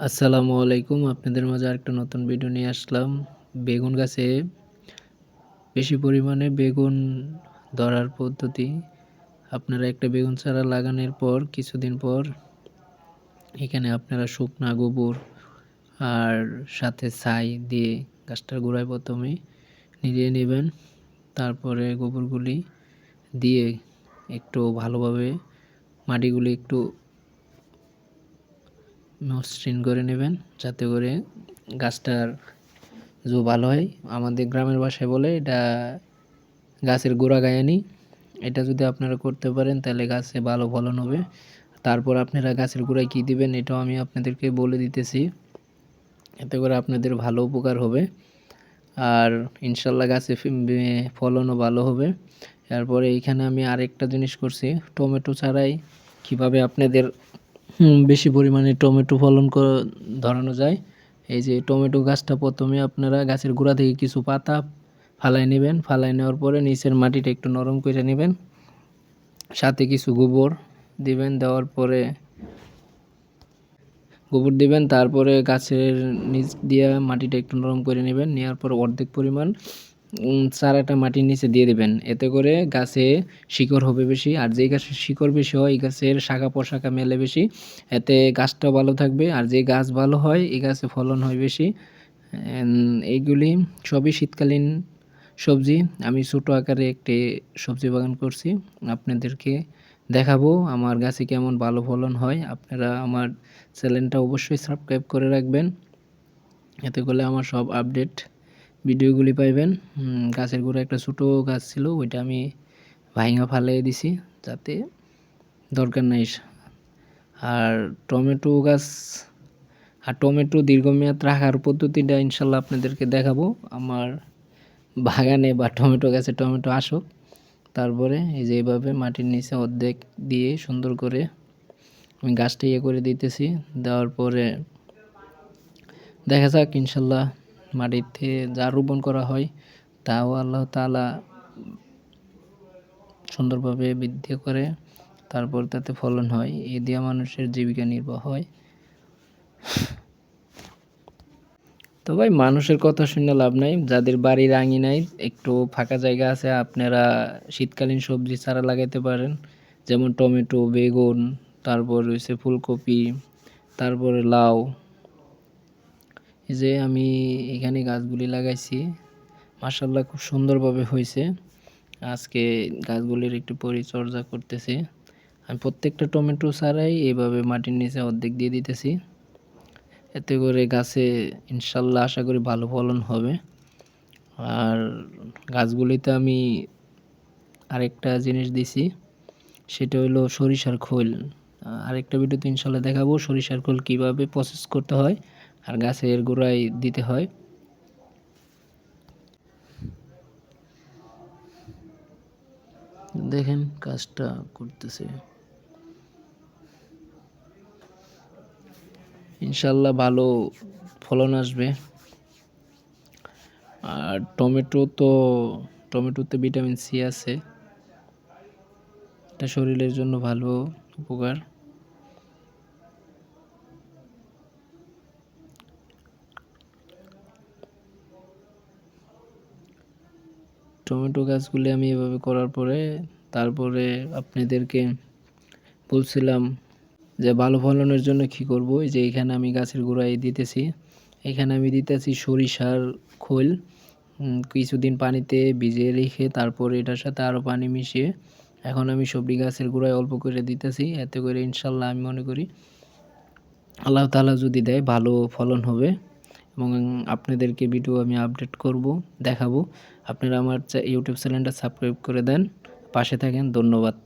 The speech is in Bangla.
আসসালামু আলাইকুম। আপনাদের মাঝে আরেকটা নতুন ভিডিও নিয়ে আসলাম। বেগুন গাছে বেশি পরিমাণে বেগুন ধরার পদ্ধতি। আপনারা একটা বেগুন চারা লাগানোর পর, কিছুদিন পর এখানে আপনারা শুকনা গোবর আর সাথে ছাই দিয়ে গাছটার গোড়ায় প্রথমে নিড়িয়ে নেবেন। তারপরে গোবরগুলি দিয়ে একটু ভালোভাবে মাটিগুলি একটু মসৃণ করে নেবেন যাতে করে গাছটার জো ভালো হয়। আমাদের গ্রামের বাসায় বলে এটা গাছের গোড়া গায়ানি। এটা যদি আপনারা করতে পারেন তাহলে গাছে ভালো ফলন হবে। তারপর আপনারা গাছের গোড়ায় কী দিবেন এটাও আমি আপনাদেরকে বলে দিতেছি। এতে করে আপনাদের ভালো উপকার হবে। আর ইনশাল্লাহ গাছে ফলনও ভালো হবে। এরপরে এইখানে আমি আরেকটা জিনিস করছি। টমেটো ছাড়াই কীভাবে আপনাদের বেশি পরিমাণে টমেটো ফলন ধরানো যায়। এই যে টমেটো গাছটা প্রথমে আপনারা গাছের গোড়া থেকে কিছু পাতা ফালাই নেবেন। ফালাই নেওয়ার পরে নিচের মাটিটা একটু নরম করে নেবেন। সাথে কিছু গোবর দিবেন, দেওয়ার পরে গোবর দিবেন, তারপরে গাছের নিচ দিয়ে মাটিটা একটু নরম করে নেবেন। নেওয়ার পর অর্ধেক পরিমাণ চারাটা মাটির নিচে দিয়ে দেবেন। এতে করে গাছে শিকড় হবে বেশি, আর যেই গাছের শিকড় বেশি হয়, এই গাছের শাখা পোশাখা মেলে বেশি। এতে গাছটাও ভালো থাকবে, আর যে গাছ ভালো হয়, এই গাছে ফলন হয় বেশি। এইগুলি সবই শীতকালীন সবজি। আমি ছোটো আকারে একটি সবজি বাগান করছি, আপনাদেরকে দেখাবো আমার গাছে কেমন ভালো ফলন হয়। আপনারা আমার চ্যানেলটা অবশ্যই সাবস্ক্রাইব করে রাখবেন। এতে করলে আমার সব আপডেট ভিডিওগুলি পাইবেন। গাছের গোড়া একটা ছোটো গাছ ছিল, ওইটা আমি ভাইঙা ফালিয়ে দিছি যাতে দরকার নাই। আর টমেটো গাছ, আর টমেটো দীর্ঘমেয়াদ রাখার পদ্ধতিটা ইনশাল্লাহ আপনাদেরকে দেখাবো। আমার বাগানে বা টমেটো গাছে টমেটো আসুক, তারপরে এই যে এইভাবে মাটির নিচে অর্ধেক দিয়ে সুন্দর করে আমি গাছটা ইয়ে করে দিতেছি। দেওয়ার পরে দেখা যাক ইনশাল্লাহ মাটিতে যা রোপণ করা হয়, তাও আল্লাহ তালা সুন্দরভাবে বৃদ্ধি করে, তারপর তাতে ফলন হয়। এ দিয়ে মানুষের জীবিকা নির্বাহ হয়। তো ভাই, মানুষের কথা শুনে লাভ নাই। যাদের বাড়ির আঙিনায় একটু ফাঁকা জায়গা আছে, আপনারা শীতকালীন সবজি চারা লাগাইতে পারেন। যেমন টমেটো, বেগুন, তারপর রয়েছে ফুলকপি, তারপরে লাউ। যে আমি এখানে গাছগুলি লাগাইছি মাসাল্লাহ খুব সুন্দরভাবে হয়েছে। আজকে গাছগুলির একটু পরিচর্যা করতেছি। আমি প্রত্যেকটা টমেটো ছাড়াই এইভাবে মাটির নিচে অর্ধেক দিয়ে দিতেছি। এতে করে গাছে ইনশাল্লাহ আশা করি ভালো ফলন হবে। আর গাছগুলিতে আমি আরেকটা জিনিস দিছি, সেটা হলো সরিষার খোল। আরেকটা ভিডিওতে ইনশাল্লাহ দেখাবো সরিষার খোল কীভাবে প্রসেস করতে হয়। আর গাছের গোড়ায় দিতে হয়। দেখেন কাজটা করতেছে। ইনশাল্লাহ ভালো ফলন আসবে। আর টমেটো তো, টমেটোতে ভিটামিন সি আছে। এটা শরীরের জন্য ভালো উপকার। টমেটো গাছগুলি আমি এভাবে করার পরে তারপরে আপনাদেরকে বলছিলাম যে ভালো ফলনের জন্য কি করব? যে এখানে আমি গাছের গোড়ায় দিতেছি। এখানে আমি দিতেছি সরিষার খোল কিছুদিন পানিতে ভিজিয়ে রেখে তারপরে এটার সাথে আরও পানি মিশিয়ে এখন আমি সবজি গাছের গোড়ায় অল্প করে দিতেছি। এতে করে ইনশাল্লাহ আমি মনে করি আল্লাহ তালা যদি দেয় ভালো ফলন হবে। এবং আপনাদেরকে ভিডিও আমি আপডেট করব, দেখাবো। আপনারা আমার ইউটিউব চ্যানেলটা সাবস্ক্রাইব করে দেন। পাশে থাকেন, ধন্যবাদ।